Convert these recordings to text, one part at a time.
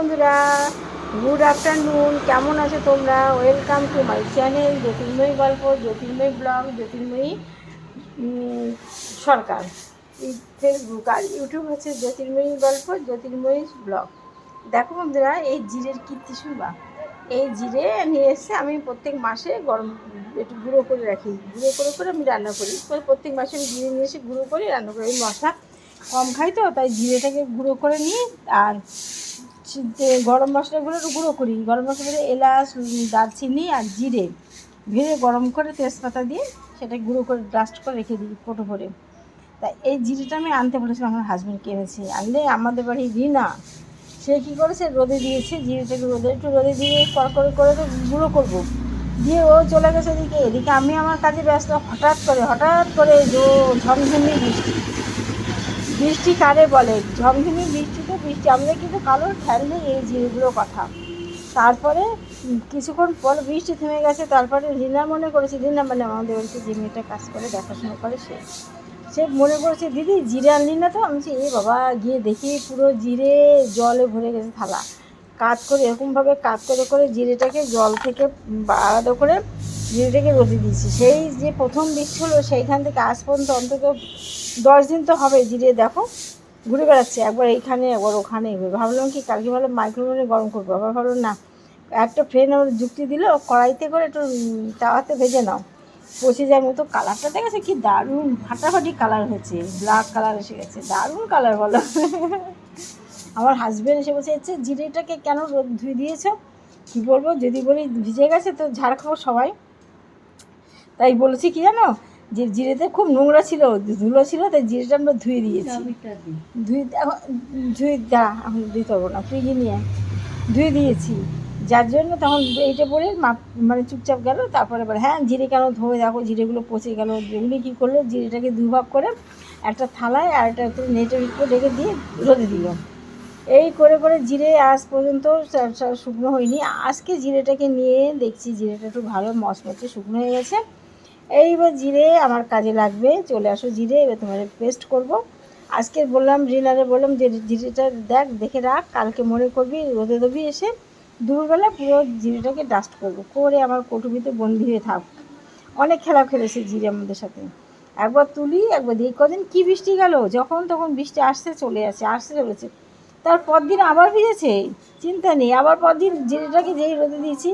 বন্ধুরা good afternoon কেমন আছো তোমরা? Welcome to my channel Jyotirmoyee Golpo Jyotirmoyee blog Jyotirmoyee Sarkar. Facebook R YouTube হচ্ছে জ্যোতির্ময়ী গল্প জ্যোতির্ময়ী ব্লগ দেখো বন্ধুরা, এই জিরের কীর্তি শুনবা? এই জিরে নিয়ে এসে আমি প্রত্যেক মাসে গরম একটু গুঁড়ো করে রাখি। গুঁড়ো করে করে আমি রান্না করি। প্রত্যেক মাসে আমি জিরে নিয়ে এসে গুঁড়ো করে, রান্না করি। মশলা কম খাই তো, তাই জিরেটাকে গুঁড়ো করে নিই আর তে গরম মশলাগুলো একটু গুঁড়ো করি। গরম মশলাগুলো এলাচ, দারচিনি আর জিরে ভেজে গরম করে তেজপাতা দিয়ে সেটা গুঁড়ো করে ডাস্ট করে রেখে দিই ফটো করে তা এই জিরেটা আমি আনতে বলেছিলাম আমার হাজব্যান্ডকে এনেছে। আনলে আমাদের বাড়ি রিনা, সে কী করেছে? রোদে দিয়েছে জিরেটাকে রোদে, একটু রোদে দিয়ে কর করে করে তো গুঁড়ো করব। দিয়ে ও চলে গেছে এদিকে। এদিকে আমি আমার কাজে ব্যস্ত। হঠাৎ করে হঠাৎ করে ঝমঝমি বৃষ্টি। বৃষ্টি কারে বলে? ঝমঝমি বৃষ্টি বৃষ্টি আমাদের কিন্তু কালোর খেয়াল নেই এই জিনিসগুলোর কথা। তারপরে কিছুক্ষণ পর বৃষ্টি থেমে গেছে, তারপরে রিনা মনে করেছে, রিনা মানে আমাদের বাড়িতে যে মেয়েটা কাজ করে, দেখাশোনা করে সে। সে মনে করেছে, দিদি, জিরে আনলি না তো? আমি বলছি, এ বাবা, গিয়ে দেখি পুরো জিরে জলে ভরে গেছে থালা। কাত করে, এরকমভাবে কাত করে করে জিরেটাকে জল থেকে আলাদা করে জিরেটাকে রোদে দিয়েছি। সেই যে প্রথম বৃষ্টি হলো, সেইখান থেকে আজ পর্যন্ত অন্তত দশ দিন তো হবে জিরে, দেখো। ঘুরে বেড়াচ্ছে, একবার এইখানে, একবার ওখানে। ভাবলাম কি, কালকে ভাবলাম মাইক্রোওভেনে গরম করব। আবার ভাবলাম না, একটা ফ্রেন্ড আমার যুক্তি দিল, কড়াইতে করে একটু তাওয়াতে ভেজে নাও। পচে যায় মতো কালারটা দেখেছে কি দারুণ, ফাটাফাটি কালার হয়েছে ব্ল্যাক কালার এসে গেছে, দারুণ কালার বলো। আমার হাজব্যান্ড এসে বলছে হচ্ছে জিরেটাকে কেন রোদ ধুয়ে দিয়েছ? কী বলব, যদি বলি ভিজে গেছে, তো ঝাড় খাব সবাই। তাই বলেছি, কি জানো যে জিরেতে খুব নোংরা ছিল ধুলো ছিল তাই জিরেটা আমরা ধুয়ে দিয়েছি। ধুয়ে এখন ধুয়ে দা এখন দিতে পারব না তুই নিয়ে ধুয়ে দিয়েছি। যার জন্য তখন এইটা পরে মাপ মানে চুপচাপ গেল তারপরে বলে হ্যাঁ জিরে কেন ধোয়ে দেখো জিরেগুলো পচে গেল। যেগুলি কী করল? জিরেটাকে দুভাগ করে একটা থালায় আর একটা নেটের উপর রেখে দিয়ে রোদে দিল। এই করে করে জিরে আজ পর্যন্ত শুকনো হয়নি। আজকে জিরেটাকে নিয়ে দেখছি জিরেটা একটু ভালো মচমচে শুকনো হয়ে গেছে। এইবার জিরে আমার কাজে লাগবে, চলে আসো জিরে, এবার তোমার পেস্ট করব। আজকে বললাম রিনারে বললাম যে জিরেটা দেখ, দেখে রাখ, কালকে মনে করবি, রোদে দেবি এসে দুপুরবেলা পুরো জিরেটাকে ডাস্ট করব। করে আমার কটুবিতে বন্দি হয়ে থাক। অনেক খেলা খেলেছে জিরে আমাদের সাথে। একবার তুলি, একবার দিই কদিন কী বৃষ্টি গেল, যখন তখন বৃষ্টি আসতে চলে যাচ্ছে আসতে চলেছে তারপর দিন আবার ভিজেছে, চিন্তা নেই। আবার পরদিন জিরেটাকে যেই রোদে দিয়েছি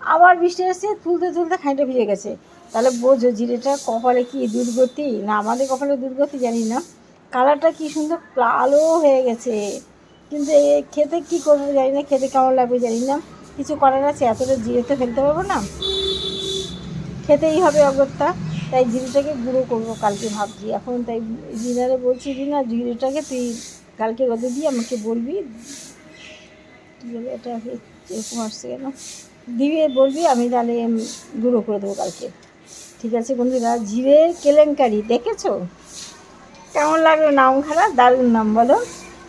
আবার বৃষ্টি আসছে, তুলতে তুলতে খাইটা ভিজে গেছে। তাহলে বোঝো, জিরেটা কপালে কি দুর্গতি? না, আমাদের কপালে দুর্গতি জানি না। কালারটা কি সুন্দর, কালো হয়ে গেছে। কিন্তু এ খেতে কি করব জানি না, খেতে কেমন লাগবে জানি না। কিছু করার আছে, এতটা জিরে তো ফেলতে পারব না। খেতেই হবে অগত্যা। তাই জিরেটাকে গুঁড়ো করব কালকে ভাবছি। এখন তাই জিরারে বলছি যে না জিরেটাকে তুই কালকে রোদে দিয়ে আমাকে বলবি। এটা এরকম আসছে কেন? দিয়ে বলবি, আমি তাহলে গুঁড়ো করে দেবো কালকে। ঠিক আছে বন্ধুরা, জিরে কেলেঙ্কারি দেখেছ? কেমন লাগল? নাম খারাপ, দারুণ নাম বলো।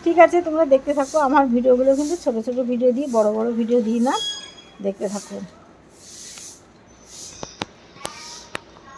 ঠিক আছে, তোমরা দেখতে থাকো। আমার ভিডিওগুলো কিন্তু ছোটো ছোটো ভিডিও দিই, বড় বড় ভিডিও দিই না। দেখতে থাকো।